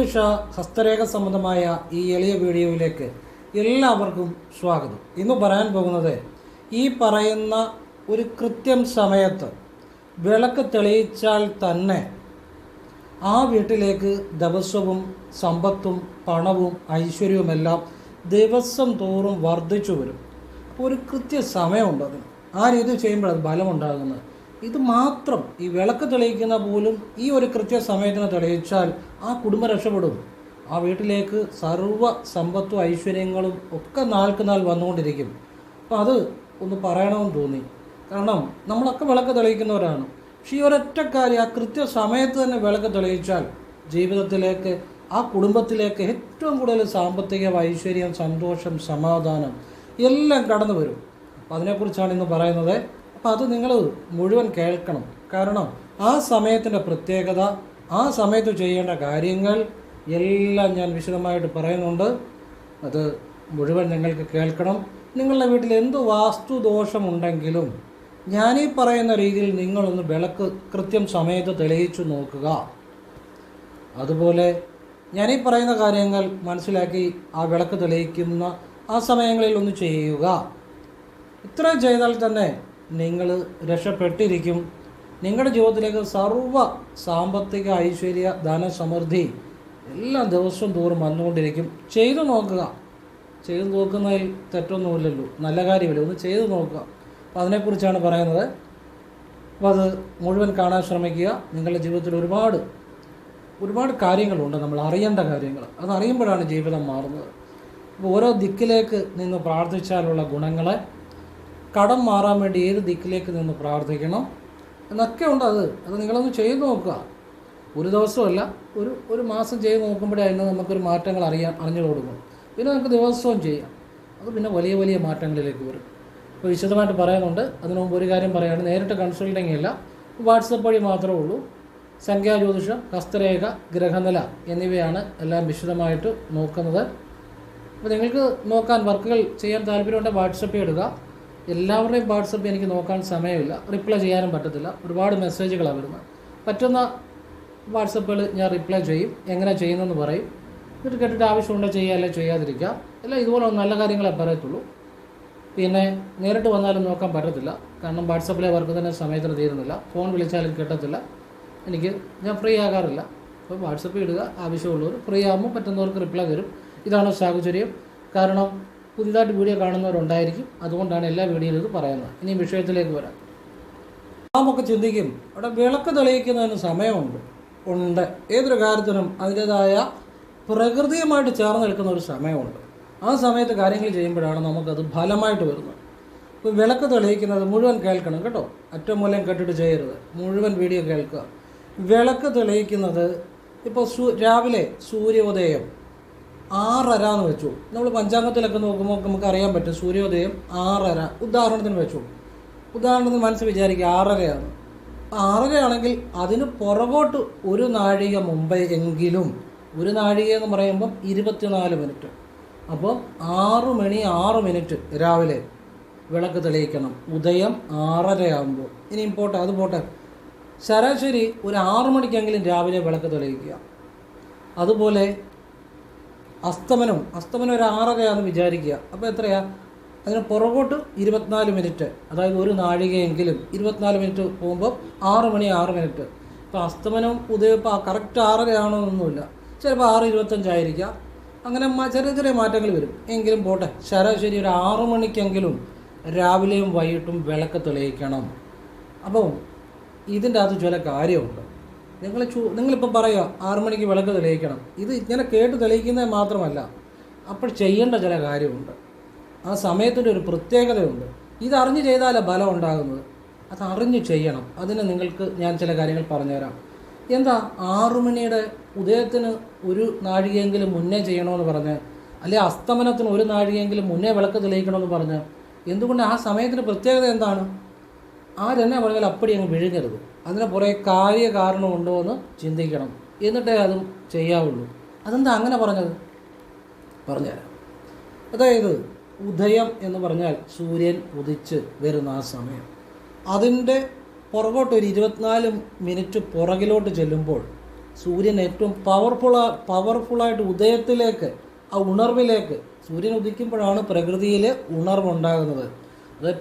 ജ്യോതിഷ ഹസ്തരേഖ സംബന്ധമായ ഈ എളിയ വീഡിയോയിലേക്ക് എല്ലാവർക്കും സ്വാഗതം. ഇന്ന് പറയാൻ പോകുന്നത് ഈ പറയുന്ന ഒരു കൃത്യം സമയത്ത് വിളക്ക് തെളിയിച്ചാൽ തന്നെ ആ വീട്ടിലേക്ക് ദിവസവും സമ്പത്തും പണവും ഐശ്വര്യവുമെല്ലാം ദിവസം തോറും വർദ്ധിച്ചു വരും. ഒരു കൃത്യ സമയമുണ്ട് അതിന്. ആ രീതി ചെയ്യുമ്പോഴത് ബലമുണ്ടാകുന്നത് ഇത് മാത്രം ഈ വിളക്ക് തെളിയിക്കുന്ന പോലും ഈ ഒരു കൃത്യ സമയത്തിന് തെളിയിച്ചാൽ ആ കുടുംബം രക്ഷപ്പെടും. ആ വീട്ടിലേക്ക് സർവ സമ്പത്തും ഐശ്വര്യങ്ങളും ഒക്കെ നാൾക്ക് നാൾ വന്നുകൊണ്ടിരിക്കും. അപ്പോൾ അത് ഒന്ന് പറയണമെന്ന് തോന്നി. കാരണം നമ്മളൊക്കെ വിളക്ക് തെളിയിക്കുന്നവരാണ്. പക്ഷേ ഈ ഒരൊറ്റ കാര്യം ആ കൃത്യ സമയത്ത് തന്നെ വിളക്ക് തെളിയിച്ചാൽ ജീവിതത്തിലേക്ക് ആ കുടുംബത്തിലേക്ക് ഏറ്റവും കൂടുതൽ സാമ്പത്തിക ഐശ്വര്യം സന്തോഷം സമാധാനം എല്ലാം കടന്നു വരും അപ്പം അതിനെക്കുറിച്ചാണ് ഇന്ന് പറയുന്നത്. അപ്പോൾ അത് നിങ്ങൾ മുഴുവൻ കേൾക്കണം. കാരണം ആ സമയത്തിന്റെ പ്രത്യേകത ആ സമയത്ത് ചെയ്യേണ്ട കാര്യങ്ങൾ എല്ലാം ഞാൻ വിശദമായിട്ട് പറയുന്നുണ്ട്. അത് മുഴുവൻ നിങ്ങൾക്ക് കേൾക്കണം. നിങ്ങളുടെ വീട്ടിൽ എന്ത് വാസ്തുദോഷമുണ്ടെങ്കിലും ഞാനീ പറയുന്ന രീതിയിൽ നിങ്ങളൊന്ന് വിളക്ക് കൃത്യം സമയത്ത് തെളിയിച്ചു നോക്കുക. അതുപോലെ ഞാനീ പറയുന്ന കാര്യങ്ങൾ മനസ്സിലാക്കി ആ വിളക്ക് തെളിയിക്കുന്ന ആ സമയങ്ങളിൽ ഒന്ന് ചെയ്യുക. ഇത്രയും ചെയ്താൽ തന്നെ നിങ്ങൾ രക്ഷപ്പെട്ടിരിക്കും. നിങ്ങളുടെ ജീവിതത്തിലേക്ക് സർവ സാമ്പത്തിക ഐശ്വര്യ ധനസമൃദ്ധി എല്ലാ ദിവസവും തോറും വന്നുകൊണ്ടിരിക്കും. ചെയ്തു നോക്കുക. ചെയ്തു നോക്കുന്നതിൽ തെറ്റൊന്നുമില്ലല്ലോ. നല്ല കാര്യമില്ല? ഒന്ന് ചെയ്തു നോക്കുക. അപ്പോൾ അതിനെക്കുറിച്ചാണ് പറയുന്നത്. അപ്പോൾ അത് മുഴുവൻ കാണാൻ ശ്രമിക്കുക. നിങ്ങളുടെ ജീവിതത്തിൽ ഒരുപാട് ഒരുപാട് കാര്യങ്ങളുണ്ട്. നമ്മൾ അറിയേണ്ട കാര്യങ്ങൾ. അത് അറിയുമ്പോഴാണ് ജീവിതം മാറുന്നത്. അപ്പോൾ ഓരോ ദിക്കിലേക്ക് നിന്ന് പ്രാർത്ഥിച്ചാലുള്ള ഗുണങ്ങളെ കടം മാറാൻ വേണ്ടി ഏത് ദിക്കിലേക്ക് നിന്ന് പ്രാർത്ഥിക്കണം എന്നൊക്കെ ഉണ്ട് അത്. അത് നിങ്ങളൊന്ന് ചെയ്തു നോക്കുക. ഒരു ദിവസമല്ല ഒരു ഒരു മാസം ചെയ്ത് നോക്കുമ്പോഴേ അതിന് നമുക്കൊരു മാറ്റങ്ങൾ അറിയാൻ അറിഞ്ഞു കൊടുക്കും. പിന്നെ നമുക്ക് ദിവസവും ചെയ്യാം. അത് പിന്നെ വലിയ വലിയ മാറ്റങ്ങളിലേക്ക് വരും. അപ്പോൾ വിശദമായിട്ട് പറയുന്നുണ്ട് അതിനു മുമ്പ് ഒരു കാര്യം പറയുകയാണ്. നേരിട്ട് കൺസൾട്ടിങ് ഇല്ല. വാട്സപ്പ് വഴി മാത്രമേ ഉള്ളൂ. സംഖ്യാജ്യോതിഷം ഹസ്തരേഖ ഗ്രഹനില എന്നിവയാണ് എല്ലാം വിശദമായിട്ട് നോക്കുന്നത്. അപ്പോൾ നിങ്ങൾക്ക് നോക്കാൻ വർക്കുകൾ ചെയ്യാൻ താല്പര്യമുണ്ടെങ്കിൽ വാട്സപ്പ് ഇടുക. എല്ലാവരുടെയും വാട്സപ്പ് എനിക്ക് നോക്കാൻ സമയമില്ല. റിപ്ലൈ ചെയ്യാനും പറ്റത്തില്ല. ഒരുപാട് മെസ്സേജുകളാണ് വരുന്നത്. പറ്റുന്ന വാട്സപ്പുകൾ ഞാൻ റിപ്ലൈ ചെയ്യും. എങ്ങനെ ചെയ്യുന്നതെന്ന് പറയും. എന്നിട്ട് കേട്ടിട്ട് ആവശ്യമുണ്ടോ ചെയ്യുക അല്ലെങ്കിൽ ചെയ്യാതിരിക്കുക അല്ല ഇതുപോലെ നല്ല കാര്യങ്ങളെ പറയത്തുള്ളൂ. പിന്നെ നേരിട്ട് വന്നാലും നോക്കാൻ പറ്റത്തില്ല. കാരണം വാട്സപ്പിലെ വർക്ക് തന്നെ സമയത്തിന് തീരുന്നില്ല. ഫോൺ വിളിച്ചാലും കിട്ടത്തില്ല. എനിക്ക് ഞാൻ ഫ്രീ ആകാറില്ല. അപ്പോൾ വാട്സപ്പിൽ ഇടുക. ആവശ്യമുള്ളവർ ഫ്രീ ആകുമ്പോൾ പറ്റുന്നവർക്ക് റിപ്ലൈ തരും. ഇതാണ് സാഹചര്യം. കാരണം പുതിയതായിട്ട് വീഡിയോ കാണുന്നവരുണ്ടായിരിക്കും. അതുകൊണ്ടാണ് എല്ലാ വീഡിയോയിലും ഇത് പറയുന്നത്. ഇനി വിഷയത്തിലേക്ക് വരാം. നാമൊക്കെ ചിന്തിക്കും. അവിടെ വിളക്ക് തെളിയിക്കുന്നതിന് സമയമുണ്ട്. ഉണ്ട്. ഏതൊരു കാര്യത്തിനും അതിന്റെതായ പ്രകൃതിയുമായിട്ട് ചേർന്ന് നിൽക്കുന്ന ഒരു സമയമുണ്ട്. ആ സമയത്ത് കാര്യങ്ങൾ ചെയ്യുമ്പോഴാണ് നമുക്കത് ഫലമായിട്ട് വരുന്നത്. ഇപ്പോൾ വിളക്ക് തെളിയിക്കുന്നത് മുഴുവൻ കേൾക്കണം കേട്ടോ. അറ്റം മൂലം കേട്ടിട്ട് ചെയ്യരുത്. മുഴുവൻ വീഡിയോ കേൾക്കുക. വിളക്ക് തെളിയിക്കുന്നത് ഇപ്പോൾ രാവിലെ സൂര്യോദയം. ആറര എന്ന് വെച്ചു. നമ്മൾ പഞ്ചാംഗത്തിലൊക്കെ നോക്കുമ്പോൾ നമുക്ക് അറിയാൻ പറ്റും. സൂര്യോദയം ആറര. ഉദാഹരണത്തിന് വെച്ചു. ഉദാഹരണത്തിന് മനസ്സ് വിചാരിക്കുക ആറരയാണ്. ആറരയാണെങ്കിൽ അതിന് പുറകോട്ട് ഒരു നാഴിക മുമ്പേ എങ്കിലും ഒരു നാഴിക എന്ന് പറയുമ്പം ഇരുപത്തിനാല് മിനിറ്റ്. അപ്പോൾ ആറ് മണി ആറ് മിനിറ്റ് രാവിലെ വിളക്ക് തെളിയിക്കണം. ഉദയം ആറരയാകുമ്പോൾ ഇനി പോട്ടെ അത് പോട്ടെ. ശരാശരി ഒരു ആറു മണിക്കെങ്കിലും രാവിലെ വിളക്ക് തെളിയിക്കുക. അതുപോലെ അസ്തമനം അസ്തമനം ഒരു ആറരയാണെന്ന് വിചാരിക്കുക. അപ്പോൾ എത്രയാ? അതിന് പുറകോട്ട് ഇരുപത്തിനാല് മിനിറ്റ്. അതായത് ഒരു നാഴികയെങ്കിലും ഇരുപത്തിനാല് മിനിറ്റ് പോകുമ്പോൾ ആറ് മണി ആറ് മിനിറ്റ്. ഇപ്പോൾ അസ്തമനം ഉദയം ഇപ്പോൾ കറക്റ്റ് ആറരയാണോ എന്നൊന്നുമില്ല. ചിലപ്പോൾ ആറ് ഇരുപത്തഞ്ചായിരിക്കാം. അങ്ങനെ ചെറിയ ചെറിയ മാറ്റങ്ങൾ വരും. എങ്കിലും പോട്ടെ ശരാശരി ഒരു ആറു മണിക്കെങ്കിലും രാവിലെയും വൈകിട്ടും വിളക്ക് തെളിയിക്കണം. അപ്പം ഇതിന്റെ അകത്ത് ചില കാര്യമുണ്ട്. നിങ്ങൾ ചൂ നിങ്ങളിപ്പോൾ പറയുക ആറു മണിക്ക് വിളക്ക് തെളിയിക്കണം. ഇത് ഇങ്ങനെ കേട്ട് തെളിയിക്കുന്നത് മാത്രമല്ല അപ്പോൾ ചെയ്യേണ്ട ചില കാര്യമുണ്ട്. ആ സമയത്തിന്റെ ഒരു പ്രത്യേകതയുണ്ട്. ഇതറിഞ്ഞ് ചെയ്താലേ ബലം ഉണ്ടാകുന്നത്. അത് അറിഞ്ഞ് ചെയ്യണം. അതിന് നിങ്ങൾക്ക് ഞാൻ ചില കാര്യങ്ങൾ പറഞ്ഞുതരാം. എന്താ ആറു മണിയുടെ ഉദയത്തിന് ഒരു നാഴികയെങ്കിലും മുന്നേ ചെയ്യണമെന്ന് പറഞ്ഞ് അല്ലെ അസ്തമനത്തിന് ഒരു നാഴികയെങ്കിലും മുന്നേ വിളക്ക് തെളിയിക്കണമെന്ന് പറഞ്ഞ് എന്തുകൊണ്ട് ആ സമയത്തിന് പ്രത്യേകത എന്താണ്? ആരെന്നെ പറഞ്ഞാൽ അപ്പടി അങ്ങ് വിഴുങ്ങരുത് അതിന് പുറകെ കാര്യ കാരണമുണ്ടോ എന്ന് ചിന്തിക്കണം. എന്നിട്ടേ അതും ചെയ്യാവുള്ളൂ. അതെന്താ അങ്ങനെ പറഞ്ഞത്? പറഞ്ഞുതരാം. അതായത് ഉദയം എന്ന് പറഞ്ഞാൽ സൂര്യൻ ഉദിച്ച് വരുന്ന ആ സമയം. അതിന്റെ പുറകോട്ട് ഒരു ഇരുപത്തിനാല് മിനിറ്റ് പുറകിലോട്ട് ചെല്ലുമ്പോൾ സൂര്യൻ ഏറ്റവും പവർഫുൾ പവർഫുള്ളായിട്ട് ഉദയത്തിലേക്ക് ആ ഉണർവിലേക്ക് സൂര്യൻ ഉദിക്കുമ്പോഴാണ് പ്രകൃതിയിലെ ഉണർവുണ്ടാകുന്നത്. അതായത്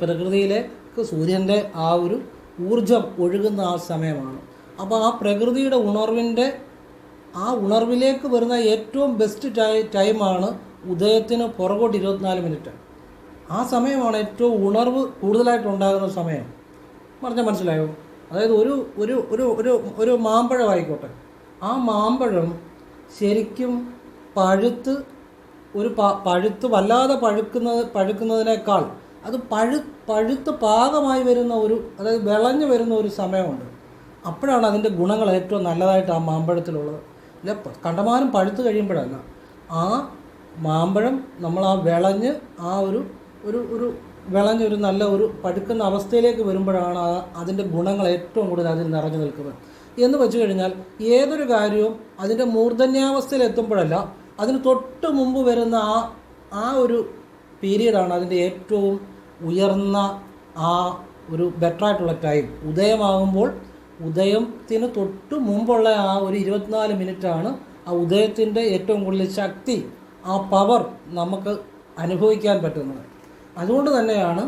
പ്രകൃതിയിലേക്ക് സൂര്യന്റെ ആ ഒരു ഊർജം ഒഴുകുന്ന ആ സമയമാണ്. അപ്പോൾ ആ പ്രകൃതിയുടെ ഉണർവിന്റെ ആ ഉണർവിലേക്ക് വരുന്ന ഏറ്റവും ബെസ്റ്റ് ടൈ ടൈമാണ് ഉദയത്തിന് പുറകോട്ട് ഇരുപത്തിനാല് മിനിറ്റ് ആ സമയമാണ് ഏറ്റവും ഉണർവ് കൂടുതലായിട്ട് ഉണ്ടാകുന്ന സമയം. പറഞ്ഞാൽ മനസ്സിലായോ? അതായത് ഒരു ഒരു ഒരു ഒരു ഒരു മാമ്പഴമായിക്കോട്ടെ ആ മാമ്പഴം ശരിക്കും പഴുത്ത് ഒരു പഴുത്ത് വല്ലാതെ പഴുക്കുന്നത് പഴുക്കുന്നതിനേക്കാൾ അത് പഴു പഴുത്ത് പാകമായി വരുന്ന ഒരു അതായത് വിളഞ്ഞു വരുന്ന ഒരു സമയമുണ്ട്. അപ്പോഴാണ് അതിന്റെ ഗുണങ്ങൾ ഏറ്റവും നല്ലതായിട്ട് ആ മാമ്പഴത്തിലുള്ളത്. അല്ല കണ്ടമാനം പഴുത്ത് കഴിയുമ്പോഴല്ല. ആ മാമ്പഴം നമ്മൾ ആ വിളഞ്ഞ് ആ ഒരു ഒരു ഒരു വിളഞ്ഞ ഒരു നല്ല ഒരു പഴുക്കുന്ന അവസ്ഥയിലേക്ക് വരുമ്പോഴാണ് അതിന്റെ ഗുണങ്ങൾ ഏറ്റവും കൂടുതൽ അതിൽ നിറഞ്ഞു നിൽക്കുന്നത്. എന്ന് വെച്ച് കഴിഞ്ഞാൽ ഏതൊരു കാര്യവും അതിന്റെ മൂർധന്യാവസ്ഥയിൽ എത്തുമ്പോഴല്ല അതിന് തൊട്ട് മുമ്പ് വരുന്ന ആ ആ ഒരു പീരീഡാണ് അതിന്റെ ഏറ്റവും ഉയർന്ന ആ ഒരു ബെറ്ററായിട്ടുള്ള ടൈം ഉദയമാകുമ്പോൾ ഉദയത്തിന് തൊട്ട് മുമ്പുള്ള ആ ഒരു ഇരുപത്തിനാല് മിനിറ്റാണ് ആ ഉദയത്തിന്റെ ഏറ്റവും കൂടുതൽ ശക്തി ആ പവർ നമുക്ക് അനുഭവിക്കാൻ പറ്റുന്നത്. അതുകൊണ്ട് തന്നെയാണ്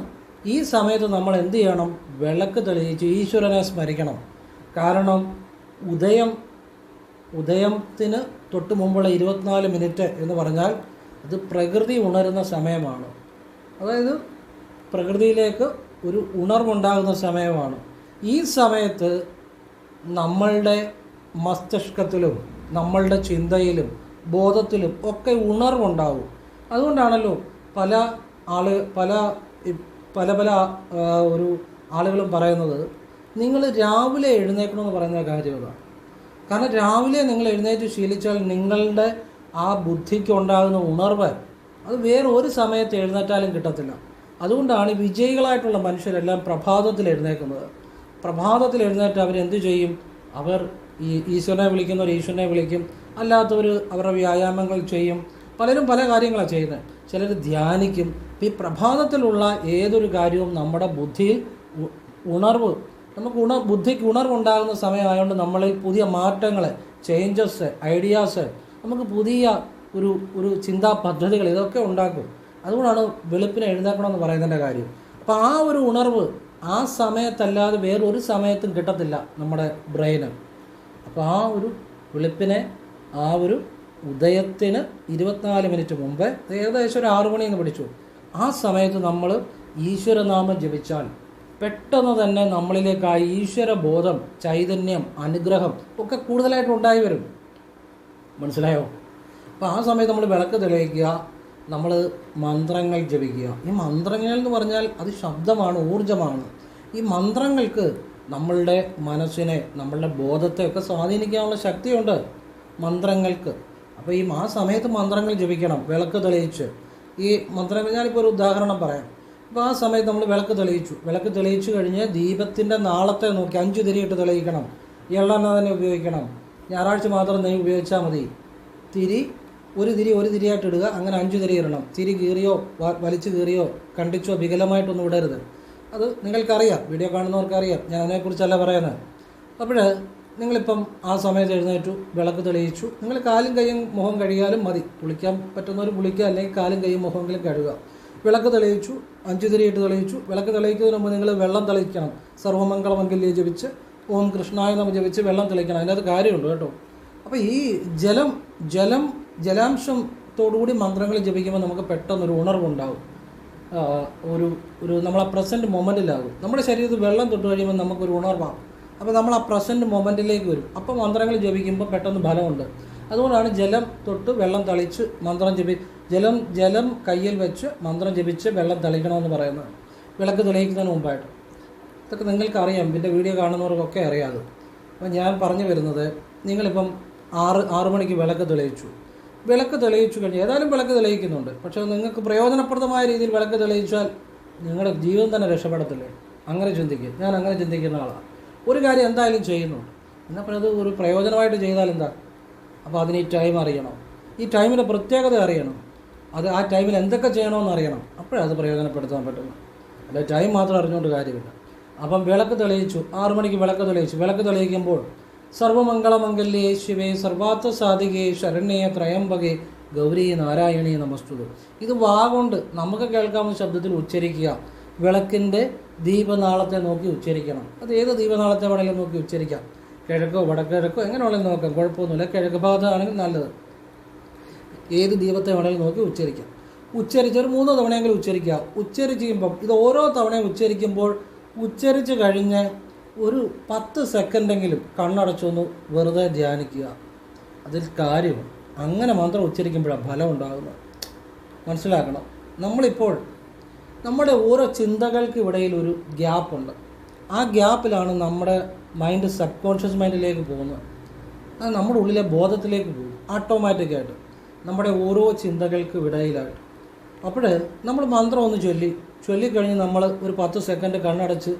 ഈ സമയത്ത് നമ്മൾ എന്ത് ചെയ്യണം? വിളക്ക് തെളിയിച്ച് ഈശ്വരനെ സ്മരിക്കണം. കാരണം ഉദയം ഉദയത്തിന് തൊട്ട് മുമ്പുള്ള ഇരുപത്തിനാല് മിനിറ്റ് എന്ന് പറഞ്ഞാൽ അത് പ്രകൃതി ഉണരുന്ന സമയമാണ്. അതായത് പ്രകൃതിയിലേക്ക് ഒരു ഉണർവുണ്ടാകുന്ന സമയമാണ്. ഈ സമയത്ത് നമ്മളുടെ മസ്തിഷ്കത്തിലും നമ്മളുടെ ചിന്തയിലും ബോധത്തിലും ഒക്കെ ഉണർവുണ്ടാവും. അതുകൊണ്ടാണല്ലോ പല ആൾ പല പല പല ഒരു ആളുകളും പറയുന്നത് നിങ്ങൾ രാവിലെ എഴുന്നേക്കണമെന്ന് പറയുന്ന കാര്യമതാണ് കാരണം രാവിലെ നിങ്ങൾ എഴുന്നേറ്റ് ശീലിച്ചാൽ നിങ്ങളുടെ ആ ബുദ്ധിക്ക് ഉണ്ടാകുന്ന ഉണർവ് അത് വേറെ ഒരു സമയത്ത് എഴുന്നേറ്റാലും കിട്ടത്തില്ല. അതുകൊണ്ടാണ് വിജയികളായിട്ടുള്ള മനുഷ്യരെല്ലാം പ്രഭാതത്തിൽ എഴുന്നേക്കുന്നത്. പ്രഭാതത്തിൽ എഴുന്നേറ്റ് അവരെന്ത് ചെയ്യും? അവർ ഈ ഈശ്വരനെ വിളിക്കുന്നവർ ഈശ്വരനെ വിളിക്കും. അല്ലാത്തവർ അവരുടെ വ്യായാമങ്ങൾ ചെയ്യും. പലരും പല കാര്യങ്ങളാണ് ചെയ്യുന്നത് ചിലർ ധ്യാനിക്കും. ഈ പ്രഭാതത്തിലുള്ള ഏതൊരു കാര്യവും നമ്മുടെ ബുദ്ധിയിൽ ഉണർവ് നമുക്ക് ഉണർ ബുദ്ധിക്ക് ഉണർവുണ്ടാകുന്ന സമയമായതുകൊണ്ട് നമ്മളിൽ പുതിയ മാറ്റങ്ങൾ ചേഞ്ചസ് ഐഡിയാസ് നമുക്ക് പുതിയ ഒരു ഒരു ചിന്താ പദ്ധതികൾ ഇതൊക്കെ ഉണ്ടാക്കും. അതുകൊണ്ടാണ് വെളുപ്പിനെ എഴുന്നേക്കണമെന്ന് പറയുന്നതിന്റെ കാര്യം. അപ്പോൾ ആ ഒരു ഉണർവ് ആ സമയത്തല്ലാതെ വേറൊരു സമയത്തും കിട്ടത്തില്ല നമ്മുടെ ബ്രെയിന്. അപ്പോൾ ആ ഒരു വെളുപ്പിനെ ആ ഒരു ഉദയത്തിന് ഇരുപത്തിനാല് മിനിറ്റ് മുമ്പേ ഏകദേശം ഒരു ആറു മണിയെന്ന് പിടിച്ചു ആ സമയത്ത് നമ്മൾ ഈശ്വരനാമം ജപിച്ചാൽ പെട്ടെന്ന് തന്നെ നമ്മളിലേക്ക് ആ ഈശ്വര ബോധം ചൈതന്യം അനുഗ്രഹം ഒക്കെ കൂടുതലായിട്ട് ഉണ്ടായി വരും. മനസ്സിലായോ? അപ്പോൾ ആ സമയത്ത് നമ്മൾ വിളക്ക് തെളിയിക്കുക നമ്മൾ മന്ത്രങ്ങൾ ജപിക്കുക. ഈ മന്ത്രങ്ങൾ എന്ന് പറഞ്ഞാൽ അത് ശബ്ദമാണ് ഊർജമാണ് ഈ മന്ത്രങ്ങൾക്ക് നമ്മളുടെ മനസ്സിനെ നമ്മളുടെ ബോധത്തെയൊക്കെ സ്വാധീനിക്കാനുള്ള ശക്തിയുണ്ട് മന്ത്രങ്ങൾക്ക്. അപ്പോൾ ഈ ആ സമയത്ത് മന്ത്രങ്ങൾ ജപിക്കണം വിളക്ക് തെളിയിച്ച്. ഈ മന്ത്രങ്ങൾ ഞാനിപ്പോൾ ഒരു ഉദാഹരണം പറയാം. അപ്പോൾ ആ സമയത്ത് നമ്മൾ വിളക്ക് തെളിയിച്ചു. വിളക്ക് തെളിയിച്ചു കഴിഞ്ഞ് ദീപത്തിന്റെ നാളത്തെ നോക്കി അഞ്ച് തിരിയിട്ട് തെളിയിക്കണം. എള്ളെണ്ണ തന്നെ ഉപയോഗിക്കണം. ഞായറാഴ്ച മാത്രം നെയ്യ് ഉപയോഗിച്ചാൽ മതി. തിരി ഒരു തിരി ഒരു തിരിയായിട്ട് ഇടുക. അങ്ങനെ അഞ്ച് തിരി ഇടണം. തിരി കീറിയോ വലിച്ചു കീറിയോ കണ്ടിച്ചോ വികലമായിട്ടൊന്നും ഇടരുത്. അത് നിങ്ങൾക്കറിയാം. വീഡിയോ കാണുന്നവർക്കറിയാം. ഞാൻ അതിനെക്കുറിച്ചല്ല പറയുന്നത്. അപ്പോൾ നിങ്ങളിപ്പം ആ സമയത്ത് എഴുന്നേറ്റു വിളക്ക് തെളിയിച്ചു. നിങ്ങൾ കാലും കൈയും മുഖം കഴുകിയാലും മതി. കുളിക്കാൻ പറ്റുന്നവർ കുളിക്കുക അല്ലെങ്കിൽ കാലും കൈയും മുഖമെങ്കിലും കഴുകുക. വിളക്ക് തെളിയിച്ചു അഞ്ചു തിരിയിട്ട് തെളിയിച്ചു. വിളക്ക് തെളിയിക്കുന്നതിന് മുമ്പ് നിങ്ങൾ വെള്ളം തെളിയിക്കണം. സർവമംഗളമംഗല്യ ജപിച്ച് ഓം കൃഷ്ണായ നമ്മൾ ജപിച്ച് വെള്ളം തെളിക്കണം. അതിനകത്ത് കാര്യമുണ്ട് കേട്ടോ. അപ്പോൾ ഈ ജലം ജലം ജലാംശത്തോടുകൂടി മന്ത്രങ്ങൾ ജപിക്കുമ്പോൾ നമുക്ക് പെട്ടെന്നൊരു ആ, ഒരു ഒരു നമ്മൾ ആ പ്രസന്റ് മൊമെന്റിലാകും നമ്മുടെ ശരീരത്തിൽ വെള്ളം തൊട്ട് കഴിയുമ്പോൾ നമുക്കൊരു ഉണർവാണ്. അപ്പോൾ നമ്മൾ ആ പ്രസന്റ് മൊമെന്റിലേക്ക് വരും. അപ്പോൾ മന്ത്രങ്ങൾ ജപിക്കുമ്പോൾ പെട്ടെന്ന് ഫലമുണ്ട്. അതുകൊണ്ടാണ് ജലം തൊട്ട് വെള്ളം തളിച്ച് മന്ത്രം ജപി ജലം ജലം കയ്യിൽ വെച്ച് മന്ത്രം ജപിച്ച് വെള്ളം തളിക്കണമെന്ന് പറയുന്നത്. വിളക്ക് തെളിയിക്കുന്നതിന് മുമ്പായിട്ട്. ഇതൊക്കെ നിങ്ങൾക്ക് അറിയാം ഇതിന്റെ വീഡിയോ കാണുന്നവർക്കൊക്കെ അറിയാം അപ്പം ഞാൻ പറഞ്ഞു വരുന്നത് നിങ്ങളിപ്പം ആറ് ആറ് മണിക്ക് വിളക്ക് തെളിയിച്ചു. വിളക്ക് തെളിയിച്ചു കഴിഞ്ഞാൽ ഏതായാലും വിളക്ക് തെളിയിക്കുന്നുണ്ട്. പക്ഷേ നിങ്ങൾക്ക് പ്രയോജനപ്രദമായ രീതിയിൽ വിളക്ക് തെളിയിച്ചാൽ നിങ്ങളുടെ ജീവിതം തന്നെ രക്ഷപ്പെടത്തില്ലേ? അങ്ങനെ ചിന്തിക്കുക ഞാൻ അങ്ങനെ ചിന്തിക്കുന്ന ആളാണ്. ഒരു കാര്യം എന്തായാലും ചെയ്യുന്നുണ്ട്. എന്നാൽ അത് ഒരു പ്രയോജനമായിട്ട് ചെയ്താൽ എന്താ? അപ്പോൾ അതിന് ഈ ടൈം അറിയണം. ഈ ടൈമിന്റെ പ്രത്യേകത അറിയണം. അത് ആ ടൈമിൽ എന്തൊക്കെ ചെയ്യണമെന്ന് അറിയണം. അപ്പോഴേ അത് പ്രയോജനപ്പെടുത്താൻ പറ്റുള്ളൂ അല്ല ടൈം മാത്രം അറിഞ്ഞുകൊണ്ട് കാര്യമില്ല. അപ്പം വിളക്ക് തെളിയിച്ചു. ആറു മണിക്ക് വിളക്ക് തെളിയിച്ചു. വിളക്ക് തെളിയിക്കുമ്പോൾ സർവമംഗളമംഗല്യേ ശിവേ സർവാത്വ സാധികേ ശരണ്യേ ത്രയംബകേ ഗൗരി നാരായണീ നമസ്തുതു. ഇത് വാ കൊണ്ട് നമുക്ക് കേൾക്കാവുന്ന ശബ്ദത്തിൽ ഉച്ചരിക്കുക. വിളക്കിന്റെ ദീപനാളത്തെ നോക്കി ഉച്ചരിക്കണം. അത് ഏത് ദീപനാളത്തെ വേണമെങ്കിലും നോക്കി ഉച്ചരിക്കാം. കിഴക്കോ വടക്കിഴക്കോ എങ്ങനെ വേണമെങ്കിലും നോക്കാം. കുഴപ്പമൊന്നുമില്ല. കിഴക്ക് ഭാഗത്താണെങ്കിൽ നല്ലത്. ഏത് ദീപത്തെ വേണമെങ്കിലും നോക്കി ഉച്ചരിക്കാം. ഉച്ചരിച്ച് ഒരു മൂന്ന് തവണയെങ്കിലും ഉച്ചരിക്കുക. ഉച്ചരിച്ച് കഴിയുമ്പം ഇത് ഓരോ തവണയും ഉച്ചരിക്കുമ്പോൾ ഉച്ചരിച്ച് കഴിഞ്ഞ് ഒരു പത്ത് സെക്കൻഡെങ്കിലും കണ്ണടച്ചൊന്ന് വെറുതെ ധ്യാനിക്കുക. അതിൽ കാര്യം അങ്ങനെ മാത്രം ഉച്ചരിക്കുമ്പോഴാണ് ഫലം ഉണ്ടാകുന്നത്. മനസ്സിലാക്കണം. നമ്മളിപ്പോൾ നമ്മുടെ ഓരോ ചിന്തകൾക്ക് ഇടയിൽ ഒരു ഗ്യാപ്പുണ്ട് ആ ഗ്യാപ്പിലാണ് നമ്മുടെ മൈൻഡ് സബ് കോൺഷ്യസ് മൈൻഡിലേക്ക് പോകുന്നത്. അത് നമ്മുടെ ഉള്ളിലെ ബോധത്തിലേക്ക് പോകും. ഓട്ടോമാറ്റിക്കായിട്ട് നമ്മുടെ ഓരോ ചിന്തകൾക്ക് ഇടയിലായിട്ട്. അപ്പോൾ നമ്മൾ മന്ത്രം ഒന്ന് ചൊല്ലി ചൊല്ലിക്കഴിഞ്ഞ് നമ്മൾ ഒരു പത്ത് സെക്കൻഡ് കണ്ണടച്ച്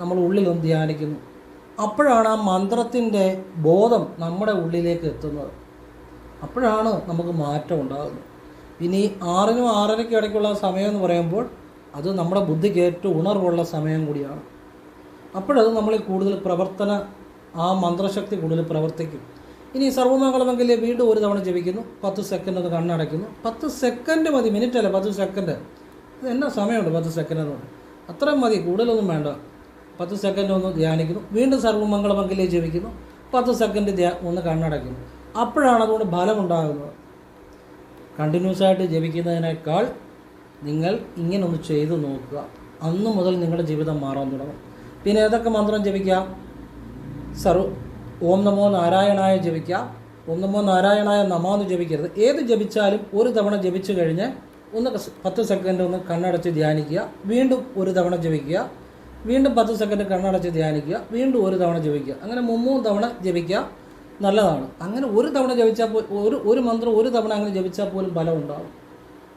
നമ്മൾ ഉള്ളിലൊന്ന് ധ്യാനിക്കുന്നു. അപ്പോഴാണ് ആ മന്ത്രത്തിന്റെ ബോധം നമ്മുടെ ഉള്ളിലേക്ക് എത്തുന്നത്. അപ്പോഴാണ് നമുക്ക് മാറ്റം ഉണ്ടാകുന്നത്. ഇനി ആറിനും ആറരയ്ക്കും ഇടയ്ക്കുള്ള സമയം എന്ന് പറയുമ്പോൾ അത് നമ്മുടെ ബുദ്ധിക്ക് ഏറ്റവും ഉണർവുള്ള സമയം കൂടിയാണ്. അപ്പോഴത് നമ്മളിൽ കൂടുതൽ പ്രവർത്തന ആ മന്ത്രശക്തി കൂടുതൽ പ്രവർത്തിക്കും. ഇനി സർവമംഗളമെങ്കിലേ വീണ്ടും ഒരു തവണ ജപിക്കുന്നു പത്ത് സെക്കൻഡ് ഒന്ന് കണ്ണടയ്ക്കുന്നു. പത്ത് സെക്കൻഡ് മതി മിനിറ്റ് അല്ല പത്ത് സെക്കൻഡ് എന്നാ സമയമുണ്ട് പത്ത് സെക്കൻഡ് എന്ന് പറയും അത്രയും മതി കൂടുതലൊന്നും വേണ്ട. പത്ത് സെക്കൻഡ് ഒന്ന് ധ്യാനിക്കുന്നു. വീണ്ടും സർവമംഗളമെങ്കിലേ ജപിക്കുന്നു. പത്ത് സെക്കൻഡ് ധ്യാ ഒന്ന് കണ്ണടയ്ക്കുന്നു. അപ്പോഴാണ് അതുകൊണ്ട് ഫലമുണ്ടാകുന്നത്. കണ്ടിന്യൂസ് ആയിട്ട് ജപിക്കുന്നതിനേക്കാൾ നിങ്ങൾ ഇങ്ങനെ ഒന്ന് ചെയ്തു നോക്കുക. അന്ന് മുതൽ നിങ്ങളുടെ ജീവിതം മാറാൻ തുടങ്ങും. പിന്നെ ഏതൊക്കെ മന്ത്രം ജപിക്കാം? സർവ ഓം നമോ നാരായണായ ജപിക്കാം. ഓം നമോ നാരായണായ നമാന്ന് ജപിക്കരുത്. ഏത് ജപിച്ചാലും ഒരു തവണ ജപിച്ചു കഴിഞ്ഞ് ഒന്ന് പത്ത് സെക്കൻഡ് ഒന്ന് കണ്ണടച്ച് ധ്യാനിക്കുക. വീണ്ടും ഒരു തവണ ജപിക്കുക. വീണ്ടും പത്ത് സെക്കൻഡ് കണ്ണടച്ച് ധ്യാനിക്കുക. വീണ്ടും ഒരു തവണ ജപിക്കുക. അങ്ങനെ മുമ്മൂന്ന് തവണ ജപിക്കുക നല്ലതാണ്. അങ്ങനെ ഒരു തവണ ജപിച്ചാൽ ഒരു ഒരു മന്ത്രം ഒരു തവണ അങ്ങനെ ജപിച്ചാൽ പോലും ഫലം ഉണ്ടാകും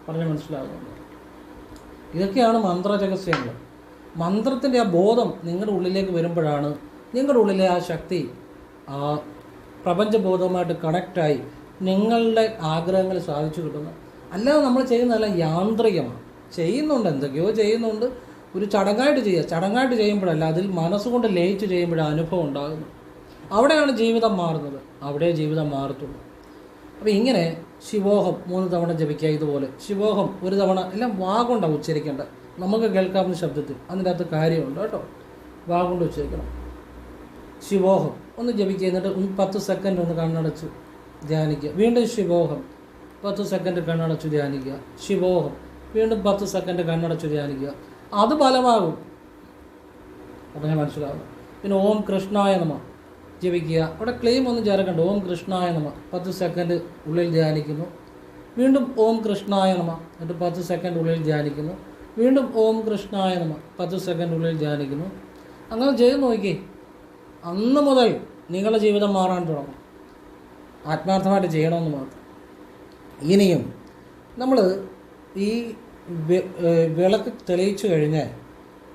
പറഞ്ഞ് മനസ്സിലാകുന്നുണ്ട് ഇതൊക്കെയാണ് മന്ത്ര രഹസ്യങ്ങൾ. മന്ത്രത്തിന്റെ ആ ബോധം നിങ്ങളുടെ ഉള്ളിലേക്ക് വരുമ്പോഴാണ് നിങ്ങളുടെ ഉള്ളിലെ ആ ശക്തി ആ പ്രപഞ്ചബോധവുമായിട്ട് കണക്റ്റായി നിങ്ങളുടെ ആഗ്രഹങ്ങൾ സാധിച്ചു കിട്ടുന്നത്. അല്ലാതെ നമ്മൾ ചെയ്യുന്നതെല്ലാം യാന്ത്രികമാണ്. ചെയ്യുന്നുണ്ട് എന്തൊക്കെയോ ചെയ്യുന്നുണ്ട്. ഒരു ചടങ്ങായിട്ട് ചെയ്യുക. ചടങ്ങായിട്ട് ചെയ്യുമ്പോഴല്ല അതിൽ മനസ്സുകൊണ്ട് ലയിച്ച് ചെയ്യുമ്പോഴേ അനുഭവം ഉണ്ടാകുന്നു അവിടെയാണ് ജീവിതം മാറുന്നത്. അവിടെ ജീവിതം മാറത്തുള്ളൂ. അപ്പോൾ ഇങ്ങനെ ശിവോഹം മൂന്ന് തവണ ജപിക്കുക ഇതുപോലെ. ശിവോഹം ഒരു തവണ എല്ലാം വാഗുണ്ടാവും ഉച്ചരിക്കേണ്ട നമുക്ക് കേൾക്കാവുന്ന ശബ്ദത്തിൽ. അതിന്റെ അകത്ത് കാര്യമുണ്ട് കേട്ടോ. വാഗുണ്ട് ഉച്ചരിക്കണം. ശിവോഹം ഒന്ന് ജപിക്കുക എന്നിട്ട് പത്ത് സെക്കൻഡ് ഒന്ന് കണ്ണടച്ച് ധ്യാനിക്കുക. വീണ്ടും ശിവോഹം. പത്ത് സെക്കൻഡ് കണ്ണടച്ചു ധ്യാനിക്കുക. ശിവോഹം. വീണ്ടും പത്ത് സെക്കൻഡ് കണ്ണടച്ചു ധ്യാനിക്കുക. അത് ഫലമാകും. പറഞ്ഞാൽ മനസ്സിലാവും പിന്നെ ഓം കൃഷ്ണായ നമ. ജപിക്കുക. അവിടെ ക്ലെയിം ഒന്നും ചേർക്കണ്ട. ഓം കൃഷ്ണായ നമ. പത്ത് സെക്കൻഡ് ഉള്ളിൽ ധ്യാനിക്കുന്നു. വീണ്ടും ഓം കൃഷ്ണായ നമ. എന്നിട്ട് പത്ത് സെക്കൻഡ് ഉള്ളിൽ ധ്യാനിക്കുന്നു. വീണ്ടും ഓം കൃഷ്ണായ നമ. പത്ത് സെക്കൻഡ് ഉള്ളിൽ ധ്യാനിക്കുന്നു. അങ്ങനെ ചെയ്ത് നോക്കി. അന്ന് മുതൽ നിങ്ങളുടെ ജീവിതം മാറാൻ തുടങ്ങും. ആത്മാർത്ഥമായിട്ട് ചെയ്യണമെന്ന് മാത്രം. ഇനിയും നമ്മൾ ഈ വിളക്ക് തെളിയിച്ചു കഴിഞ്ഞാൽ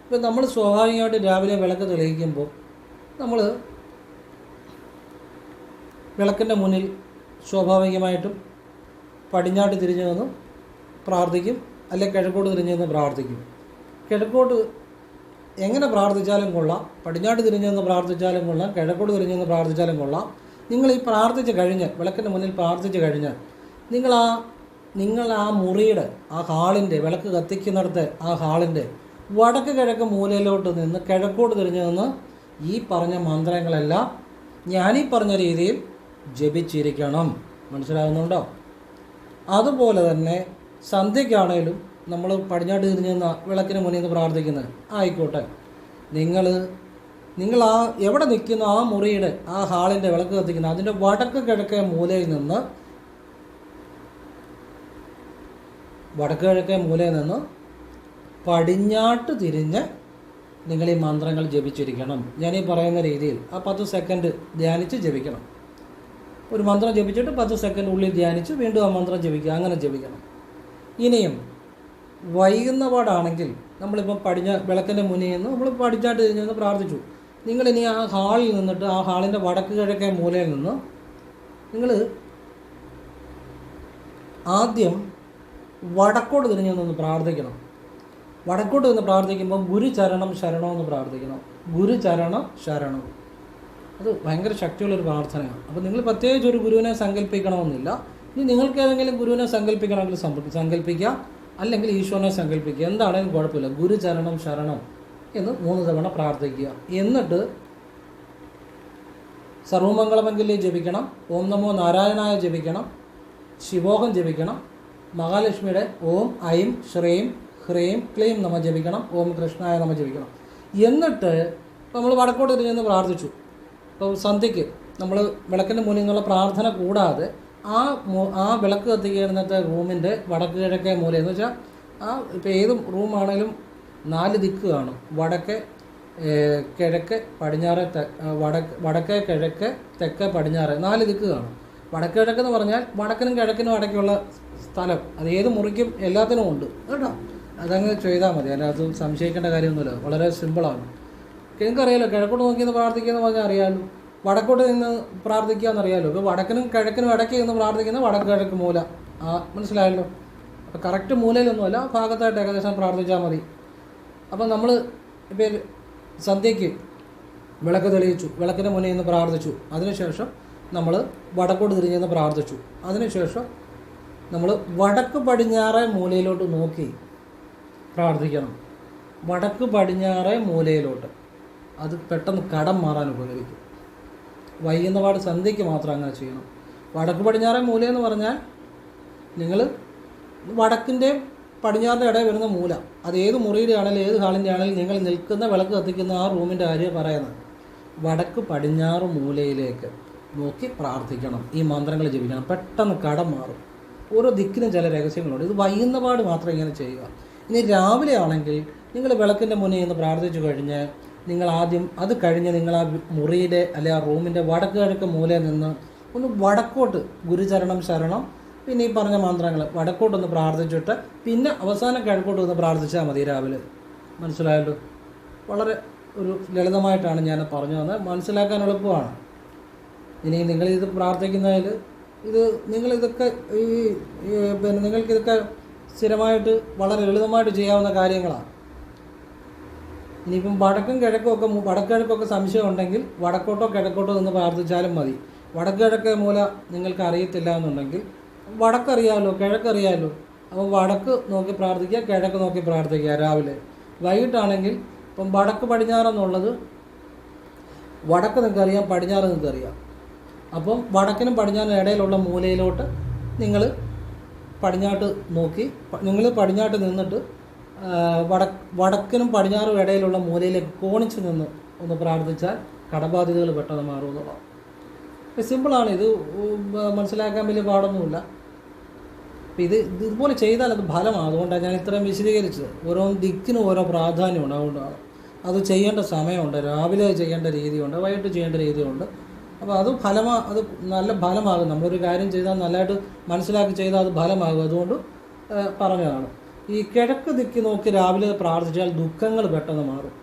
ഇപ്പം നമ്മൾ സ്വാഭാവികമായിട്ട് രാവിലെ വിളക്ക് തെളിയിക്കുമ്പോൾ നമ്മൾ വിളക്കിന്റെ മുന്നിൽ സ്വാഭാവികമായിട്ടും പടിഞ്ഞാട്ട് തിരിഞ്ഞു നിന്ന് പ്രാർത്ഥിക്കും അല്ലെങ്കിൽ കിഴക്കോട്ട് തിരിഞ്ഞു നിന്ന് പ്രാർത്ഥിക്കും. കിഴക്കോട്ട് എങ്ങനെ പ്രാർത്ഥിച്ചാലും കൊള്ളാം പടിഞ്ഞാട്ട് തിരിഞ്ഞു നിന്ന് പ്രാർത്ഥിച്ചാലും കൊള്ളാം കിഴക്കോട്ട് തിരിഞ്ഞു നിന്ന് പ്രാർത്ഥിച്ചാലും കൊള്ളാം. നിങ്ങൾ ഈ പ്രാർത്ഥിച്ച് കഴിഞ്ഞ് വിളക്കിന്റെ മുന്നിൽ പ്രാർത്ഥിച്ച് കഴിഞ്ഞ് നിങ്ങൾ ആ നിങ്ങൾ ആ മുറിയുടെ ആ ഹാളിന്റെ വിളക്ക് കത്തിക്കുന്നിടത്ത് ആ ഹാളിന്റെ വടക്ക് കിഴക്ക് മൂലയിലോട്ട് നിന്ന് കിഴക്കോട്ട് തിരിഞ്ഞു നിന്ന് ഈ പറഞ്ഞ മന്ത്രങ്ങളെല്ലാം ഞാനീ പറഞ്ഞ രീതിയിൽ ജപിച്ചിരിക്കണം. മനസ്സിലാകുന്നുണ്ടോ? അതുപോലെ തന്നെ സന്ധ്യയ്ക്കാണേലും നമ്മൾ പടിഞ്ഞാട്ട് തിരിഞ്ഞു നിന്ന് വിളക്കിന് മുന്നിൽ നിന്ന് പ്രാർത്ഥിക്കുന്നത്. ആയിക്കോട്ടെ. നിങ്ങൾ നിങ്ങൾ ആ എവിടെ നിൽക്കുന്ന ആ മുറിയുടെ ആ ഹാളിന്റെ വിളക്ക് കത്തിക്കുന്ന അതിന്റെ വടക്ക് കിഴക്കേ മൂലയിൽ നിന്ന് വടക്ക് കിഴക്കേ മൂലയിൽ നിന്ന് പടിഞ്ഞാട്ട് തിരിഞ്ഞ് നിങ്ങൾ ഈ മന്ത്രങ്ങൾ ജപിച്ചിരിക്കണം. ഞാൻ ഈ പറയുന്ന രീതിയിൽ ആ പത്ത് സെക്കൻഡ് ധ്യാനിച്ച് ജപിക്കണം. ഒരു മന്ത്രം ജപിച്ചിട്ട് പത്ത് സെക്കൻഡ് ഉള്ളിൽ ധ്യാനിച്ച് വീണ്ടും ആ മന്ത്രം ജപിക്കുക അങ്ങനെ ജപിക്കണം. ഇനിയും വൈകുന്ന പാടാണെങ്കിൽ നമ്മളിപ്പം പടിഞ്ഞ വിളക്കിന്റെ മുന്നിൽ നിന്ന് നമ്മൾ പടിഞ്ഞാട്ട് തിരിഞ്ഞ് നിന്ന് പ്രാർത്ഥിച്ചു. നിങ്ങളിനി ആ ഹാളിൽ നിന്നിട്ട് ആ ഹാളിന്റെ വടക്ക് കിഴക്കേ മൂലയിൽ നിന്ന് നിങ്ങൾ ആദ്യം വടക്കോട്ട് തിരിഞ്ഞ് നിന്ന് പ്രാർത്ഥിക്കണം. വടക്കോട്ട് നിന്ന് പ്രാർത്ഥിക്കുമ്പോൾ ഗുരുചരണം ശരണം എന്ന് പ്രാർത്ഥിക്കണം. ഗുരുചരണം ശരണം. അത് ഭയങ്കര ശക്തിയുള്ളൊരു പ്രാർത്ഥനയാണ്. അപ്പോൾ നിങ്ങൾ പ്രത്യേകിച്ച് ഒരു ഗുരുവിനെ സങ്കല്പിക്കണമെന്നില്ല. ഇനി നിങ്ങൾക്ക് ഏതെങ്കിലും ഗുരുവിനെ സങ്കല്പിക്കണമെങ്കിൽ സങ്കല്പിക്കുക. അല്ലെങ്കിൽ ഈശ്വരനെ സങ്കല്പിക്കുക. എന്താണെങ്കിലും കുഴപ്പമില്ല. ഗുരുചരണം ശരണം എന്ന് മൂന്ന് തവണ പ്രാർത്ഥിക്കുക. എന്നിട്ട് സർവമംഗളമെങ്കിലേ ജപിക്കണം. ഓം നമോ നാരായണായ ജപിക്കണം. ശിവോഹം ജപിക്കണം. മഹാലക്ഷ്മിയുടെ ഓം ഐം ശ്രീം ഹ്രീം ക്ലീം നമ ജപിക്കണം ഓം കൃഷ്ണായ നമ ജപിക്കണം. എന്നിട്ട് നമ്മൾ വടക്കോട്ട് തിരിഞ്ഞെന്ന് പ്രാർത്ഥിച്ചു. ഇപ്പോൾ സന്ധ്യയ്ക്ക് നമ്മൾ വിളക്കിന്റെ മുന്നിൽ നിന്നുള്ള പ്രാർത്ഥന കൂടാതെ ആ ആ വിളക്ക് കത്തിക്കുന്നത്തെ റൂമിന്റെ വടക്ക് കിഴക്കേ മൂല എന്ന് വെച്ചാൽ ആ ഇപ്പോൾ ഏത് റൂമാണേലും നാല് ദിക്ക് കാണും. വടക്ക് കിഴക്ക് പടിഞ്ഞാറ് വടക്ക് വടക്ക് കിഴക്ക് തെക്ക് പടിഞ്ഞാറ് നാല് ദിക്ക് കാണും. വടക്ക് കിഴക്ക് എന്ന് പറഞ്ഞാൽ വടക്കിനും കിഴക്കിനും ഇടയ്ക്കുള്ള സ്ഥലം അത് ഏത് മുറിക്കും എല്ലാത്തിനും ഉണ്ട്. കേട്ടോ? അതങ്ങ് ചെയ്താൽ മതി. അതിനകത്ത് സംശയിക്കേണ്ട കാര്യമൊന്നുമില്ല. വളരെ സിമ്പിളാണ് നിങ്ങൾക്കറിയാലോ കിഴക്കോട്ട് നോക്കി നിന്ന് പ്രാർത്ഥിക്കുക പറഞ്ഞാൽ അറിയാമല്ലോ വടക്കോട്ട് നിന്ന് പ്രാർത്ഥിക്കുക എന്നറിയാമല്ലോ ഇപ്പോൾ വടക്കിനും കിഴക്കിനും ഇടയ്ക്ക് നിന്ന് പ്രാർത്ഥിക്കുന്ന വടക്ക് കിഴക്ക് മൂല. ആ മനസ്സിലായല്ലോ? അപ്പോൾ കറക്റ്റ് മൂലയിലൊന്നുമല്ല ആ ഭാഗത്തായിട്ട് ഏകദേശം പ്രാർത്ഥിച്ചാൽ മതി. അപ്പം നമ്മൾ ഇപ്പോൾ സന്ധ്യയ്ക്ക് വിളക്ക് തെളിയിച്ചു. വിളക്കിന്റെ മുന്നിൽ നിന്ന് പ്രാർത്ഥിച്ചു. അതിനുശേഷം നമ്മൾ വടക്കോട്ട് തിരിഞ്ഞെന്ന് പ്രാർത്ഥിച്ചു. അതിനുശേഷം നമ്മൾ വടക്ക് പടിഞ്ഞാറെ മൂലയിലോട്ട് നോക്കി പ്രാർത്ഥിക്കണം. വടക്ക് പടിഞ്ഞാറെ മൂലയിലോട്ട്. അത് പെട്ടെന്ന് കടം മാറാൻ ഉപകരിക്കും. വൈകുന്ന പാട് സന്ധ്യയ്ക്ക് മാത്രം അങ്ങനെ ചെയ്യണം. വടക്ക് പടിഞ്ഞാറേ എന്ന് പറഞ്ഞാൽ നിങ്ങൾ വടക്കിന്റെയും പടിഞ്ഞാറിന്റെ ഇടയിൽ വരുന്ന മൂല. അത് ഏത് മുറിയുടെ ആണെങ്കിലും ഏത് ഹാളിന്റെ ആണെങ്കിലും നിങ്ങൾ നിൽക്കുന്ന വിളക്ക് കത്തിക്കുന്ന ആ റൂമിന്റെ കാര്യം പറയുന്നത്. വടക്ക് പടിഞ്ഞാറ് മൂലയിലേക്ക് നോക്കി പ്രാർത്ഥിക്കണം. ഈ മന്ത്രങ്ങൾ ജപിക്കണം. പെട്ടെന്ന് കടം മാറും. ഓരോ ദിക്കിനും ചില രഹസ്യങ്ങളുണ്ട്. ഇത് വൈകുന്ന പാട് മാത്രം ഇങ്ങനെ ചെയ്യുക. ഇനി രാവിലെ ആണെങ്കിൽ നിങ്ങൾ വിളക്കിന്റെ മുന്നിൽ നിന്ന് പ്രാർത്ഥിച്ചു കഴിഞ്ഞ് നിങ്ങൾ ആദ്യം അത് കഴിഞ്ഞ് നിങ്ങൾ ആ മുറിയിലെ അല്ലെ ആ റൂമിന്റെ വടക്ക് കിഴക്ക് മൂലയിൽ നിന്ന് ഒന്ന് വടക്കോട്ട് ഗുരുചരണം ശരണം പിന്നെ ഈ പറഞ്ഞ മന്ത്രങ്ങൾ വടക്കോട്ടൊന്ന് പ്രാർത്ഥിച്ചിട്ട് പിന്നെ അവസാനം കിഴക്കോട്ട് ഒന്ന് പ്രാർത്ഥിച്ചാൽ മതി രാവിലെ. മനസ്സിലായല്ലോ? വളരെ ഒരു ലളിതമായിട്ടാണ് ഞാൻ പറഞ്ഞു തന്നത് മനസ്സിലാക്കാൻ എളുപ്പമാണ്. ഇനി നിങ്ങളിത് പ്രാർത്ഥിക്കുന്നതിൽ ഇത് നിങ്ങളിതൊക്കെ ഈ പിന്നെ നിങ്ങൾക്കിതൊക്കെ സ്ഥിരമായിട്ട് വളരെ ലളിതമായിട്ട് ചെയ്യാവുന്ന കാര്യങ്ങളാണ്. ഇനിയിപ്പം വടക്കും കിഴക്കും ഒക്കെ വടക്കിഴക്കൊക്കെ വടക്ക് കിഴക്കൊക്കെ സംശയം ഉണ്ടെങ്കിൽ വടക്കോട്ടോ കിഴക്കോട്ടോ നിന്ന് പ്രാർത്ഥിച്ചാലും മതി. വടക്ക് കിഴക്കേ മൂല നിങ്ങൾക്ക് അറിയത്തില്ല എന്നുണ്ടെങ്കിൽ വടക്കറിയാമല്ലോ കിഴക്കറിയാമല്ലോ അപ്പോൾ വടക്ക് നോക്കി പ്രാർത്ഥിക്കുക കിഴക്ക് നോക്കി പ്രാർത്ഥിക്കുക രാവിലെ. വൈകിട്ടാണെങ്കിൽ ഇപ്പം വടക്ക് പടിഞ്ഞാറെന്നുള്ളത് വടക്ക് നിങ്ങൾക്കറിയാം പടിഞ്ഞാറ് നിങ്ങൾക്ക് അറിയാം അപ്പം വടക്കിനും പടിഞ്ഞാറിനും ഇടയിലുള്ള മൂലയിലോട്ട് നിങ്ങൾ പടിഞ്ഞാട്ട് നോക്കി. നിങ്ങൾ പടിഞ്ഞാട്ട് നിന്നിട്ട് വട വടക്കിനും പടിഞ്ഞാറും ഇടയിലുള്ള മൂലയിലേക്ക് കോണിച്ച് നിന്ന് ഒന്ന് പ്രാർത്ഥിച്ചാൽ കടബാധ്യതകൾ പെട്ടെന്ന് മാറുമെന്നുള്ളതാണ് സിമ്പിളാണ്. ഇത് മനസ്സിലാക്കാൻ വലിയ പാടൊന്നുമില്ല. ഇത് ഇതുപോലെ ചെയ്താൽ അത് ഫലമാണ്. അതുകൊണ്ടാണ് ഞാൻ ഇത്രയും വിശദീകരിച്ചത്. ഓരോ ദിക്കിനും ഓരോ പ്രാധാന്യമുണ്ട് അതുകൊണ്ടാണ് അത് ചെയ്യേണ്ട സമയമുണ്ട്. രാവിലെ ചെയ്യേണ്ട രീതിയുണ്ട്. വൈകിട്ട് ചെയ്യേണ്ട രീതിയുണ്ട്. അപ്പോൾ അത് ഫലമാ അത് നല്ല ഫലമാകും നമ്മളൊരു കാര്യം ചെയ്താൽ നല്ലതായിട്ട് മനസ്സിലാക്കി ചെയ്താൽ അത് ഫലമാകും. അതുകൊണ്ട് പറഞ്ഞതാണ്. ഈ കിഴക്ക് ദിക്ക് നോക്കി രാവിലെ പ്രാർത്ഥിച്ചാൽ ദുഃഖങ്ങൾ പെട്ടെന്ന് മാറും.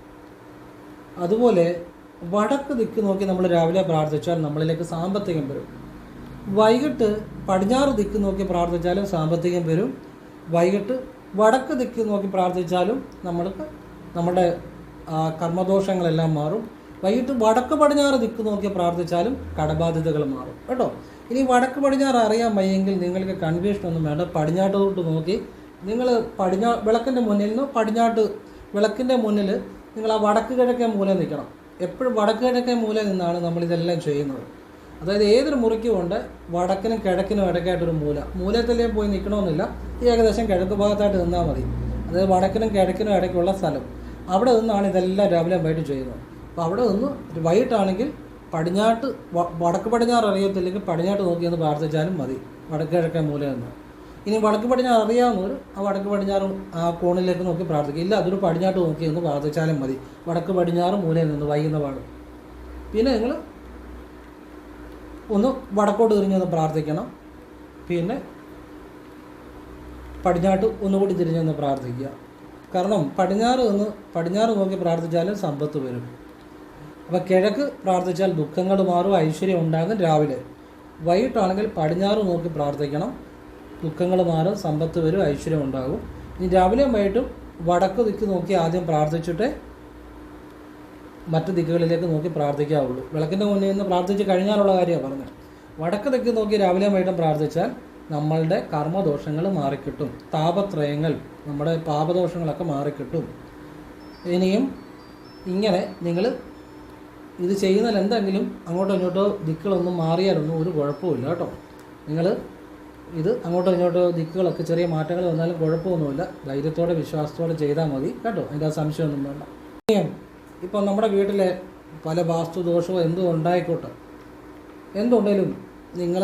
അതുപോലെ വടക്ക് ദിക്ക് നോക്കി നമ്മൾ രാവിലെ പ്രാർത്ഥിച്ചാൽ നമ്മളിലേക്ക് സാമ്പത്തികം വരും. വൈകിട്ട് പടിഞ്ഞാറ് ദിക്ക് നോക്കി പ്രാർത്ഥിച്ചാലും സാമ്പത്തികം വരും. വൈകിട്ട് വടക്ക് ദിക്ക് നോക്കി പ്രാർത്ഥിച്ചാലും നമ്മൾക്ക് നമ്മുടെ കർമ്മദോഷങ്ങളെല്ലാം മാറും. വൈകിട്ട് വടക്ക് പടിഞ്ഞാറ് ദിക്ക് നോക്കി പ്രാർത്ഥിച്ചാലും കടബാധ്യതകൾ മാറും. കേട്ടോ? ഇനി വടക്ക് പടിഞ്ഞാറ് അറിയാൻ വയ്യെങ്കിൽ നിങ്ങൾക്ക് കൺഫ്യൂഷൻ ഒന്നും വേണ്ട. പടിഞ്ഞാട്ടോട്ട് നോക്കി. നിങ്ങൾ പടിഞ്ഞാ വിളക്കിന്റെ മുന്നിൽ നിന്ന് പടിഞ്ഞാട്ട് വിളക്കിന്റെ മുന്നിൽ നിങ്ങൾ ആ വടക്ക് കിഴക്കേ മൂല നിൽക്കണം. എപ്പോഴും വടക്ക് കിഴക്കേ മൂല നിന്നാണ് നമ്മളിതെല്ലാം ചെയ്യുന്നത്. അതായത് ഏതൊരു മുറിക്കും ഉണ്ട് വടക്കിനും കിഴക്കിനും ഇടയ്ക്കായിട്ടൊരു മൂല. മൂലത്തിലേ പോയി നിൽക്കണമെന്നില്ല. ഈ ഏകദേശം കിഴക്ക് ഭാഗത്തായിട്ട് നിന്നാൽ മതി. അതായത് വടക്കിനും കിഴക്കിനും ഇടയ്ക്കുള്ള സ്ഥലം. അവിടെ നിന്നാണ് ഇതെല്ലാം രാവിലെ വൈകിട്ട് ചെയ്യുന്നത്. അപ്പോൾ അവിടെ നിന്ന് വൈകിട്ടാണെങ്കിൽ പടിഞ്ഞാട്ട് വടക്ക് പടിഞ്ഞാറ് അറിയത്തില്ലെങ്കിൽ പടിഞ്ഞാട്ട് നോക്കി ഒന്ന് പ്രാർത്ഥിച്ചാലും മതി. വടക്ക് കിഴക്കേ മൂല എന്ന് ഇനി വടക്ക് പടിഞ്ഞാറ് അറിയാവുന്നവർ ആ വടക്ക് പടിഞ്ഞാറ് ആ കോണിലേക്ക് നോക്കി പ്രാർത്ഥിക്കും. ഇല്ല അതൊരു പടിഞ്ഞാട്ട് നോക്കി ഒന്ന് പ്രാർത്ഥിച്ചാലും മതി. വടക്ക് പടിഞ്ഞാറ് മൂലയിൽ നിന്ന് വൈകുന്ന പാട് പിന്നെ നിങ്ങൾ ഒന്ന് വടക്കോട്ട് തിരിഞ്ഞൊന്ന് പ്രാർത്ഥിക്കണം. പിന്നെ പടിഞ്ഞാട്ട് ഒന്നുകൂടി തിരിഞ്ഞൊന്ന് പ്രാർത്ഥിക്കുക. കാരണം പടിഞ്ഞാറ് നിന്ന് പടിഞ്ഞാറ് നോക്കി പ്രാർത്ഥിച്ചാലും സമ്പത്ത് വരും. അപ്പോൾ കിഴക്ക് പ്രാർത്ഥിച്ചാൽ ദുഃഖങ്ങൾ മാറും ഐശ്വര്യം ഉണ്ടാകും രാവിലെ. വൈകിട്ടാണെങ്കിൽ പടിഞ്ഞാറ് നോക്കി പ്രാർത്ഥിക്കണം. ദുഃഖങ്ങൾ മാറും സമ്പത്ത് വരും ഐശ്വര്യം ഉണ്ടാകും. ഇനി രാവിലെയും വൈകിട്ടും വടക്ക് ദിക്ക് നോക്കി ആദ്യം പ്രാർത്ഥിച്ചിട്ട് മറ്റ് ദിക്കുകളിലേക്ക് നോക്കി പ്രാർത്ഥിക്കാവുള്ളൂ. വിളക്കിന്റെ മുന്നിൽ നിന്ന് പ്രാർത്ഥിച്ച് കഴിഞ്ഞാലുള്ള കാര്യമാണ് പറഞ്ഞത്. വടക്ക് ദിക്ക് നോക്കി രാവിലെ വൈകിട്ടും പ്രാർത്ഥിച്ചാൽ നമ്മളുടെ കർമ്മദോഷങ്ങൾ മാറിക്കിട്ടും. താപത്രയങ്ങൾ നമ്മുടെ പാപദോഷങ്ങളൊക്കെ മാറിക്കിട്ടും. ഇനിയും ഇങ്ങനെ നിങ്ങൾ ഇത് ചെയ്യുന്നതിൽ എന്തെങ്കിലും അങ്ങോട്ടോ ഇങ്ങോട്ടോ ദിക്കുകളൊന്നും മാറിയാലൊന്നും ഒരു കുഴപ്പമില്ല കേട്ടോ. നിങ്ങൾ ഇത് അങ്ങോട്ടോ ഇങ്ങോട്ടോ ദിക്കുകളൊക്കെ ചെറിയ മാറ്റങ്ങൾ വന്നാലും കുഴപ്പമൊന്നുമില്ല. ധൈര്യത്തോടെ വിശ്വാസത്തോടെ ചെയ്താൽ മതി കേട്ടോ. അതിന്റെ ആ സംശയമൊന്നും വേണ്ട. ഇപ്പോൾ നമ്മുടെ വീട്ടിലെ പല വാസ്തുദോഷവും എന്തും ഉണ്ടായിക്കോട്ടെ. എന്തുണ്ടെങ്കിലും നിങ്ങൾ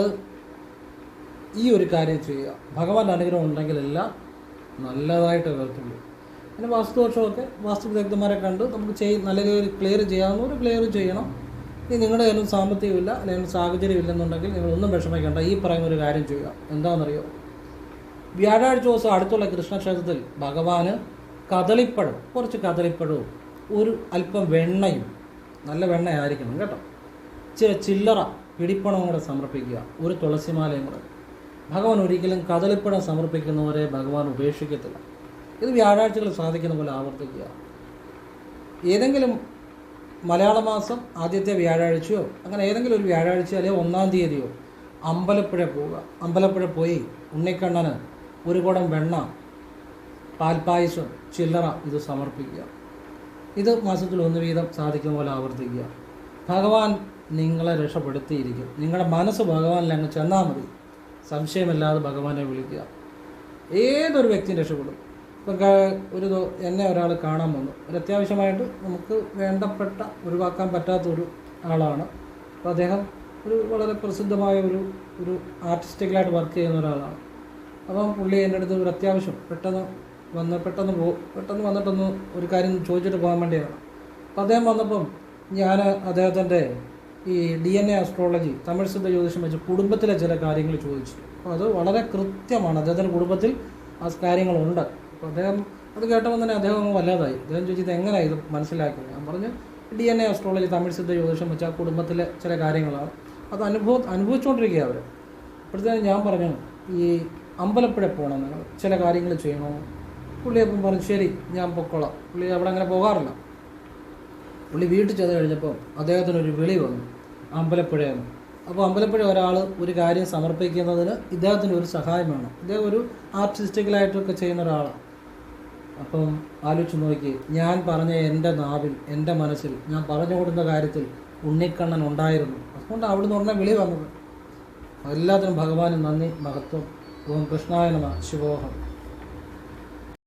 ഈ ഒരു കാര്യം ചെയ്യുക. ഭഗവാന്റെ അനുഗ്രഹം ഉണ്ടെങ്കിലെല്ലാം നല്ലതായിട്ട് വരത്തുള്ളൂ പിന്നെ വാസ്തുദോഷമൊക്കെ വാസ്തുവിദഗ്ധന്മാരെ കണ്ട്. നമുക്ക് ചെയ് നല്ല രീതിയിൽ ക്ലിയർ ഒരു ക്ലിയർ ചെയ്യണം. ഇനി നിങ്ങളുടെ കയ്യിലും സാമ്പത്തികമില്ല അല്ലെങ്കിൽ സാഹചര്യം ഇല്ലെന്നുണ്ടെങ്കിൽ നിങ്ങളൊന്നും വിഷമിക്കേണ്ട. ഈ പറയുന്ന ഒരു കാര്യം ചെയ്യുക. എന്താണെന്നറിയോ? വ്യാഴാഴ്ച ദിവസം അടുത്തുള്ള കൃഷ്ണക്ഷേത്രത്തിൽ ഭഗവാന് കദളിപ്പഴം കുറച്ച് കദളിപ്പഴവും ഒരു അല്പം വെണ്ണയും നല്ല വെണ്ണയായിരിക്കണം കേട്ടോ. ചില ചില്ലറ പിടിപ്പണവും കൂടെ സമർപ്പിക്കുക. ഒരു തുളസിമാലയും കൂടെ. ഭഗവാൻ ഒരിക്കലും കദളിപ്പഴം സമർപ്പിക്കുന്നവരെ ഭഗവാൻ ഉപേക്ഷിക്കത്തില്ല. ഇത് വ്യാഴാഴ്ചകൾ സാധിക്കുന്ന പോലെ ആവർത്തിക്കുക. ഏതെങ്കിലും മലയാള മാസം ആദ്യത്തെ വ്യാഴാഴ്ചയോ അങ്ങനെ ഏതെങ്കിലും ഒരു വ്യാഴാഴ്ച അല്ലെങ്കിൽ ഒന്നാം തീയതിയോ അമ്പലപ്പുഴ പോവുക. അമ്പലപ്പുഴ പോയി ഉണ്ണിക്കണ്ണന് ഒരു കുടം വെണ്ണ പാൽപ്പായസം ചില്ലറ ഇത് സമർപ്പിക്കുക. ഇത് മാസത്തിൽ ഒന്ന് വീതം സാധിക്കുന്ന പോലെ ആവർത്തിക്കുക. ഭഗവാൻ നിങ്ങളെ രക്ഷപ്പെടുത്തിയിരിക്കും. നിങ്ങളുടെ മനസ്സ് ഭഗവാനിൽ അങ്ങ് ചെന്നാൽ മതി. സംശയമില്ലാതെ ഭഗവാനെ വിളിക്കുക. ഏതൊരു വ്യക്തിയും രക്ഷപ്പെടും. ഒരു എന്നെ ഒരാൾ കാണാൻ വന്നു. ഒരു അത്യാവശ്യമായിട്ട് നമുക്ക് വേണ്ടപ്പെട്ട ഒഴിവാക്കാൻ പറ്റാത്ത ഒരു ആളാണ്. അപ്പോൾ അദ്ദേഹം ഒരു വളരെ പ്രസിദ്ധമായ ഒരു ഒരു ആർട്ടിസ്റ്റിക്കലായിട്ട് വർക്ക് ചെയ്യുന്ന ഒരാളാണ്. അപ്പം പുള്ളി എന്റെ അടുത്ത് ഒരു അത്യാവശ്യം പെട്ടെന്ന് വന്ന് പെട്ടെന്ന് പോ പെട്ടെന്ന് വന്നിട്ടൊന്ന് ഒരു കാര്യം ചോദിച്ചിട്ട് പോകാൻ വേണ്ടിയാണ്. അപ്പോൾ അദ്ദേഹം വന്നപ്പം ഞാൻ അദ്ദേഹത്തിന്റെ ഈ D N A astrology Tamil Siddha ജ്യോതിഷം വെച്ച് കുടുംബത്തിലെ ചില കാര്യങ്ങൾ ചോദിച്ചു. അപ്പോൾ അത് വളരെ കൃത്യമാണ്. അദ്ദേഹത്തിന്റെ കുടുംബത്തിൽ ആ കാര്യങ്ങളുണ്ട്. അപ്പോൾ അദ്ദേഹം അത് കേട്ടപ്പോൾ തന്നെ അദ്ദേഹം അങ്ങ് വല്ലാതായി. അദ്ദേഹം ചോദിച്ചു ഇത് എങ്ങനെയാണ് ഇത്? മനസ്സിലാക്കുന്നത് ഞാൻ പറഞ്ഞു D N A astrology Tamil Siddha ജ്യോതിഷം വെച്ച് ആ കുടുംബത്തിലെ ചില കാര്യങ്ങളാണ്. അത് അനുഭവ അനുഭവിച്ചുകൊണ്ടിരിക്കുക അവർ അപ്പോഴത്തേനും ഞാൻ പറഞ്ഞു ഈ അമ്പലപ്പുഴ പോകണം നിങ്ങൾ. ചില കാര്യങ്ങൾ ചെയ്യണോ? പുള്ളി അപ്പം പറഞ്ഞു ശരി ഞാൻ പൊക്കോളാം. പുള്ളി അവിടെ അങ്ങനെ പോകാറില്ല. പുള്ളി വീട്ടിൽ ചെന്ന് കഴിഞ്ഞപ്പോൾ അദ്ദേഹത്തിന് ഒരു വിളി വന്നു അമ്പലപ്പുഴയെന്ന് അപ്പോൾ അമ്പലപ്പുഴ ഒരാൾ ഒരു കാര്യം സമർപ്പിക്കുന്നതിന് ഇദ്ദേഹത്തിന് ഒരു സഹായം വേണം. ഇദ്ദേഹം ഒരു ആർട്ടിസ്റ്റിക്കലായിട്ടൊക്കെ ചെയ്യുന്ന ഒരാളാണ്. അപ്പം ആലോചിച്ച് നോക്കി. ഞാൻ പറഞ്ഞ എന്റെ നാവിൽ എന്റെ മനസ്സിൽ ഞാൻ പറഞ്ഞു കൊടുക്കുന്ന കാര്യത്തിൽ ഉണ്ണിക്കണ്ണൻ ഉണ്ടായിരുന്നു. അതുകൊണ്ട് അവിടുന്ന് ഉടനെ വിളി വന്നത്. എല്ലാത്തിനും ഭഗവാനും നന്ദി മഹത്വം. ഓം കൃഷ്ണായനമ ശിവോഹം.